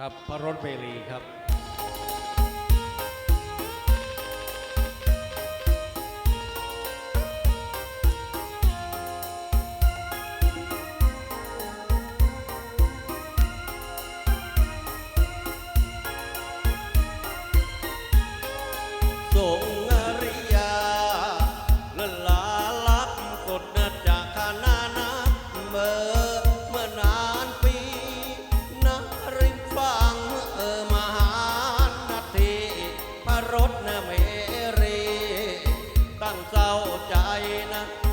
ครับพระรถเบลีครับางเศร้าใจนะ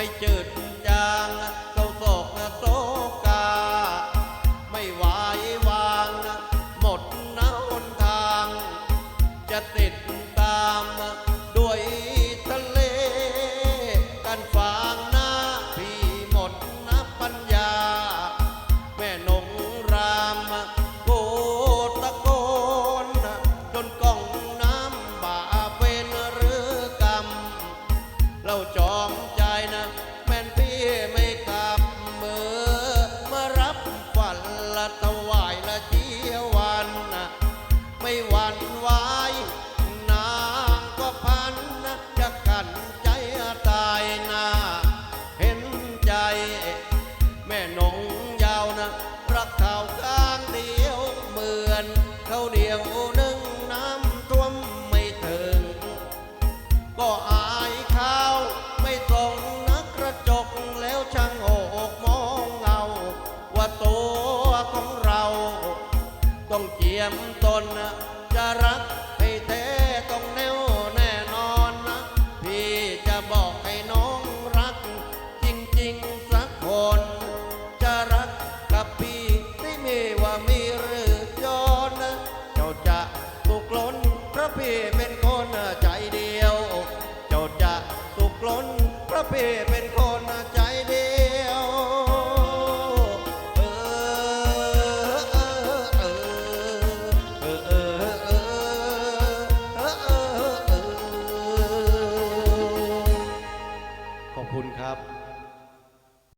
ไม่เจิดจาง ก็อายเขาไม่ตรงนักกระจกแล้วช่างอกมองเงาว่าตัวของเรา ต้องเจียมตนจะรักให้แท้ต้องแน่วแน่นอนนะพี่จะบอกให้น้องรัก จริงๆสักคน จะรักกับพี่ที่มีว่ามีหรือย้อนนะเจ้าจะถูกล้นเพราะพี่เป็นคนใจเดียว พี่เป็นคนใจเดียว เออเออเออเออเออเออเออขอบคุณครับ